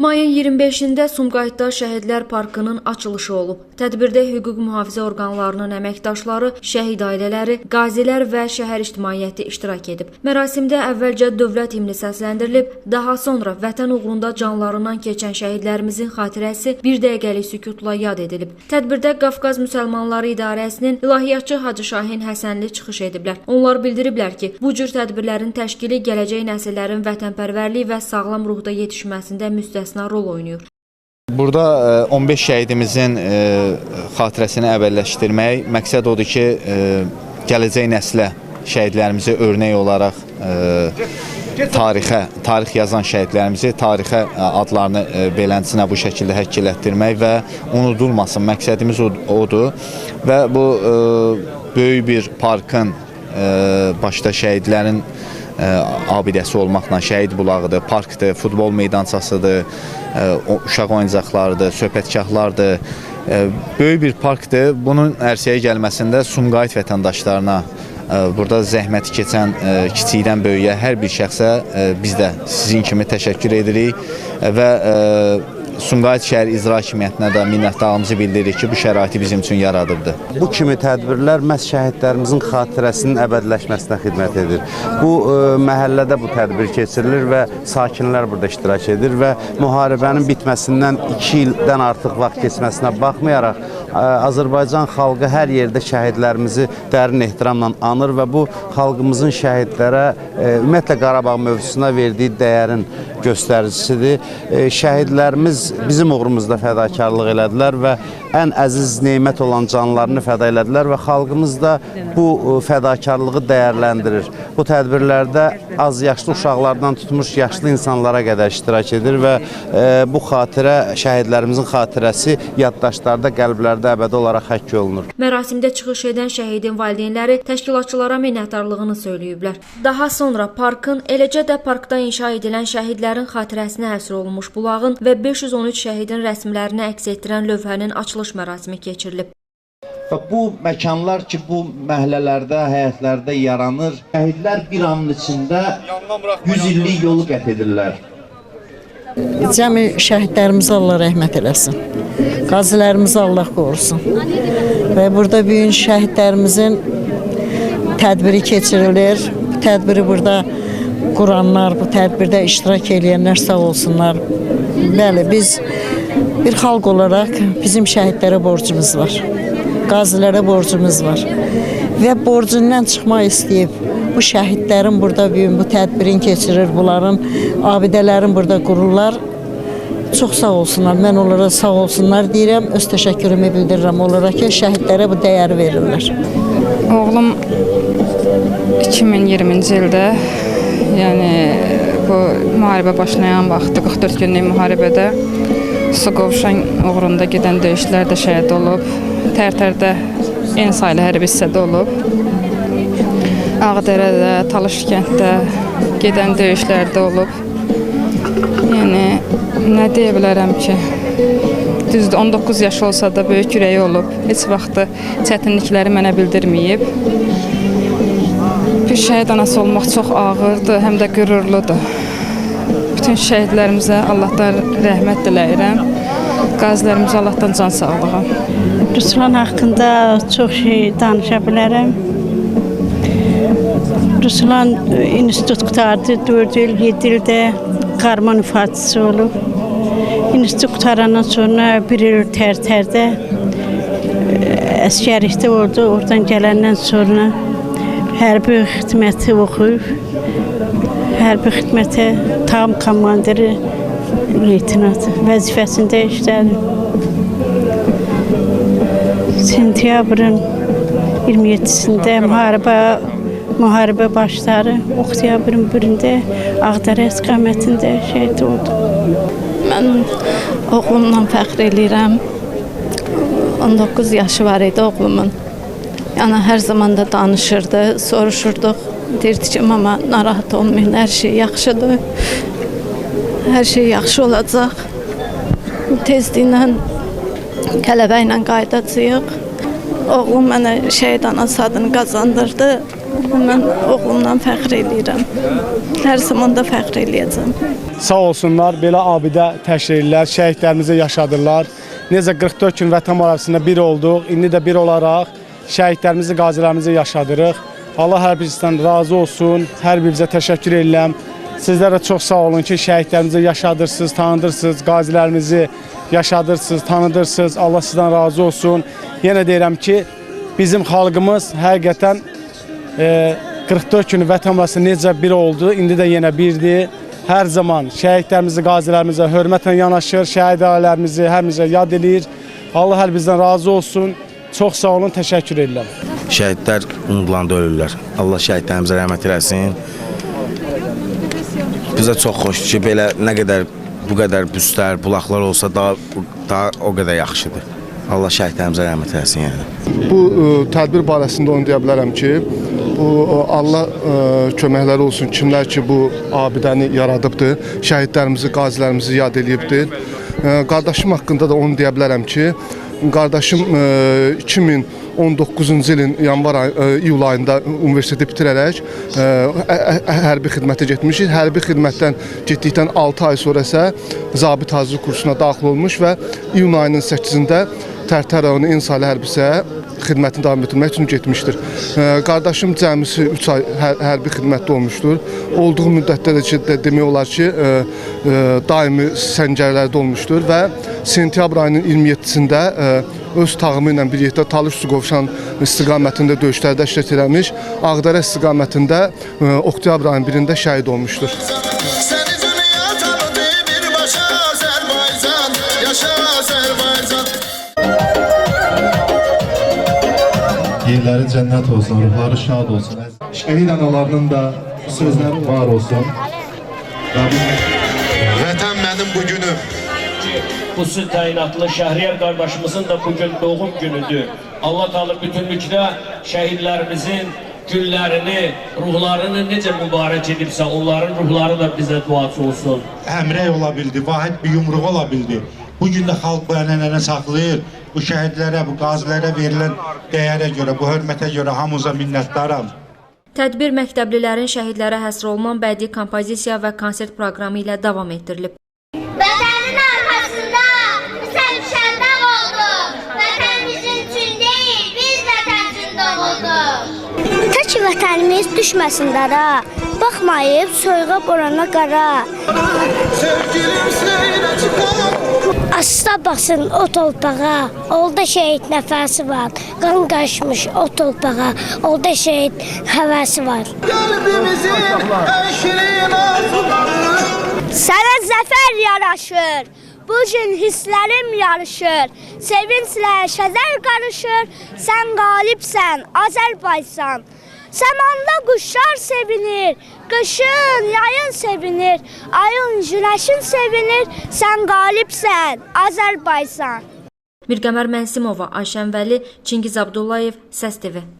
Mayın 25-də Sumqayıtda Şəhidlər Parkının açılışı olub. Tədbirdə hüquq mühafizə orqanlarının əməkdaşları, şəhid ailələri, qazilər və şəhər ictimaiyyəti iştirak edib. Mərasimdə əvvəlcə dövlət himni səsləndirilib, daha sonra vətən uğrunda canlarından keçən şəhidlərimizin xatirəsi bir dəqiqəlik sükutla yad edilib. Tədbirdə Qafqaz Müsəlmanları İdarəsinin ilahiyyatçı Hacı Şahin Həsənli çıxış ediblər. Onlar bildiriblər ki, bu cür tədbirlərin təşkili gələcək nəsillərin vətənpərvərlik və sağlam ruhda yetişməsində müstəsna rol oynayır. Burada e, 15 şəhidimizin e, xatirəsini əbədiləşdirmək məqsəd odur ki, e, gələcək nəslə şəhidlərimizi örnək olaraq e, tarixə, tarix yazan şəhidlərimizi tarixə e, adlarını e, beləntisinə bu şəkildə həkk elətdirmək və unudulmasın məqsədimiz odur və bu e, böyük bir parkın e, başda şəhidlərin abidəsi olmaqla şəhid bulağıdır, parkdır, futbol meydançasıdır, o- uşaq oyuncaqlarıdır, söhbətgahlardır. Ə, Böyük bir parkdır. Bunun ərsəyə gəlməsində Sumqayıt vətəndaşlarına ə, burada zəhməti keçən kiçikdən böyüyə hər bir şəxsə biz də sizin kimi təşəkkür edirik və Sumqayıt şəhər icra hakimiyyətinə də minnətdarlığımızı bildiririk ki, bu şəraiti bizim üçün yaradıbdı. Bu kimi tədbirlər məhz şəhidlərimizin xatirəsinin əbədiləşməsinə xidmət edir. Bu ə, məhəllədə bu tədbir keçirilir və sakinlər burada iştirak edir və müharibənin bitməsindən 2 ildən artıq vaxt keçməsinə baxmayaraq ə, Azərbaycan xalqı hər yerdə şəhidlərimizi dərin ehtiramla anır və bu xalqımızın şəhidlərə ə, ümumiyyətlə Qarabağ mövzusuna verdiyi dəyərin göstəricisidir. Ə, Şəhidlərimiz bizim uğrumuzda fədakarlıq elədilər və ən əziz nemət olan canlarını fəda elədilər və xalqımız da bu ə, fədakarlığı dəyərləndirir. Bu tədbirlərdə az yaşlı uşaqlardan tutmuş yaşlı insanlara qədər iştirak edir və ə, bu xatirə şəhidlərimizin xatirəsi yaddaşlarda, qəlblərdə əbədi olaraq həkk olunur. Mərasimdə çıxış edən şəhidin valideynləri təşkilatçılara minnətdarlığını söyləyiblər. Daha sonra parkın, eləcə də parkda inşa edilən şəhidlərin xatirəsinə həsr olunmuş bulağın və 513 şəhidin rəsmlərini əks etdirən lövhənin açılış mərasimi keçirilib. Və bu məkanlar ki, bu məhəllələrdə, həyətlərdə yaranır, şəhidlər bir anın içində 100 illik yolu qət edirlər. Cəmi şəhidlərimizə Allah rəhmət eləsin. Qazilərimizi Allah qorusun. Və burada bu gün şəhidlərimizin tədbiri keçirilir. Bu tədbiri burada quranlar, bu tədbirdə iştirak edenlər sağ olsunlar. Bəli, biz bir xalq olaraq bizim şəhidlərə borcumuz var. Qazilərə borcumuz var. Və borcundan çıxmaq istəyib bu şəhidlərin burada bu bu tədbirin keçirir, bunların abidələrin burada qururlar. Çox sağ olsunlar. Mən onlara sağ olsunlar deyirəm. Öz təşəkkürümü bildirirəm onlara ki, şəhidlərə bu dəyəri verirlər. Oğlum 2020-ci ildə, yəni bu müharibə başlayan vaxtı 44 günlük müharibədə su qovşan uğrunda gedən döyüşlərdə şəhid olub. Tərtərdə en saylı hərbi hissədə olub. Ağdərədə, Talış kənddə gedən döyüşlərdə olub. Yəni nə deyə bilərəm ki? Düzdür, 19 yaş olsa da böyük ürəyi olub. Heç vaxt çətinlikləri mənə bildirməyib. Bir şəhid anası olmaq çox ağırdır, həm də qürurludur. Bütün şəhidlərimizə Allahdan rəhmət diləyirəm. Qazilərimizə Allahdan can sağlığı. Ruslan haqqında çox şey danışa bilərəm. Ruslan e, institut qutardı, 4 il, 7 ildə qarman ifaçısı olub. İnstitut qutarandan sonra bir il tər-tərdə e, əskərlikdə oldu. Oradan gələndən sonra hərbi xidməti oxuyub. Hərbi xidmətə tam komandiri leytenant vəzifəsində işlədim. Sentyabrın 27-sində müharibə müharibə başları oktyabrın 1-də Ağdərə istiqamətində şəhid oldu. Mən oğlumla fəxr eləyirəm. 19 yaşı var idi oğlumun. Yəni hər zaman da danışırdı, soruşurduq. Deyirdi ki, mama narahat olmayın, hər şey yaxşıdır. Hər şey yaxşı olacaq. Tezliklə qələbə ilə qayıdacağıq. oğlum mənə şəhid anası adını qazandırdı. Mən oğlumdan fəxr eləyirəm. Hər zaman da fəxr eləyəcəm. Sağ olsunlar, belə abidə təşkil edirlər, şəhidlərimizi yaşadırlar. Necə 44 gün vətən müharibəsinə bir olduq, indi də bir olaraq şəhidlərimizi, qazilərimizi yaşadırıq. Allah hər birinizdən razı olsun, hər birinizə təşəkkür edirəm. Sizlərə çox sağ olun ki, şəhidlərimizi yaşadırsınız, tanıdırsınız, qazilərimizi yaşadırsınız, tanıdırsınız. Allah sizdən razı olsun. Yenə deyirəm ki, bizim xalqımız həqiqətən e, 44 günü vətən müharibəsi necə bir oldu, indi də yenə birdir. Hər zaman şəhidlərimizi, qazilərimizə hörmətlə yanaşır, şəhid ailələrimizi həmizə yad eləyir. Allah hər bizdən razı olsun. Çox sağ olun, təşəkkür edirəm. Şəhidlər unudulanda ölürlər. Allah şəhidlərimizə rəhmət eləsin. Bizə çox xoşdur ki, belə nə qədər bu qədər büstlər, bulaqlar olsa daha daha o qədər yaxşıdır. Allah şəhidlərimizə rəhmət eləsin yəni. Bu ə, tədbir barəsində onu deyə bilərəm ki, bu ə, Allah ə, köməkləri olsun kimlər ki bu abidəni yaradıbdı, şəhidlərimizi, qazilərimizi yad eləyibdir. Ə, Qardaşım haqqında da onu deyə bilərəm ki, qardaşım ə, 2019-cu ilin yanvar ayı, ə, iyul ayında universiteti bitirərək ə, ə, ə, hərbi xidmətə getmişik. Hərbi xidmətdən getdikdən 6 ay sonra isə zabit hazırlıq kursuna daxil olmuş və iyun ayının 8-də Tərtər rayonu İnsali hərbisə xidmətini davam etdirmək üçün getmişdir. Qardaşım cəmisi 3 ay hər, hərbi xidmətdə olmuşdur. Olduğu müddətdə də ki, demək olar ki, daimi səngərlərdə olmuşdur və sentyabr ayının 27-sində ə, öz tağımı ilə bir yerdə Talış Suqovşan istiqamətində döyüşlərdə iştirak eləmiş, Ağdərə istiqamətində oktyabr ayının 1-də şəhid olmuşdur. Yerləri cənnət olsun, ruhları şad olsun. Şəhid analarının da sözləri var olsun. Vətən mənim bugünüm Bu süd təyinatlı Şəhriyar qardaşımızın da bugün doğum günüdür. Allah Teala bütünlükdə şəhidlərimizin günlərini, ruhlarını necə mübarək edibsə, onların ruhları da bizə duaçı olsun. Əmrək ola bildi, vahid bir yumruq ola bildi. Bugün də xalq bu ənənəni saxlayır. Bu şəhidlərə, bu qazilərə verilən dəyərə görə, bu hörmətə görə hamımıza minnətdaram. Tədbir məktəblilərin şəhidlərə həsr olunan bədii kompozisiya və konsert proqramı ilə davam etdirilib. Vətənin arxasında biz həmişəndə olduq. Vətən bizim üçün deyil, biz vətən üçün doğulduq. Tək vətənimiz düşməsin dara, baxmayıb soyuğa borana qara. Sevgilim seyre çıkar Asla basın o torpağa, orada şəhid nəfəsi var. Qan qaçmış o torpağa, orada şəhid həvəsi var. Kalbimizin en şirin arzuları Sənə zəfər yaraşır. Bu gün hisslərim yarışır. Sevinclə şəzər qarışır. Sən qalibsən, Azərbaycan. Səmanda quşlar sevinir, qışın, yayın sevinir, ayın, günəşin sevinir. Sən qalibsən, Azərbaycan. Mirqəmər Mənsimova, Ayşən Vəli, Çingiz Abdullayev, Səs TV.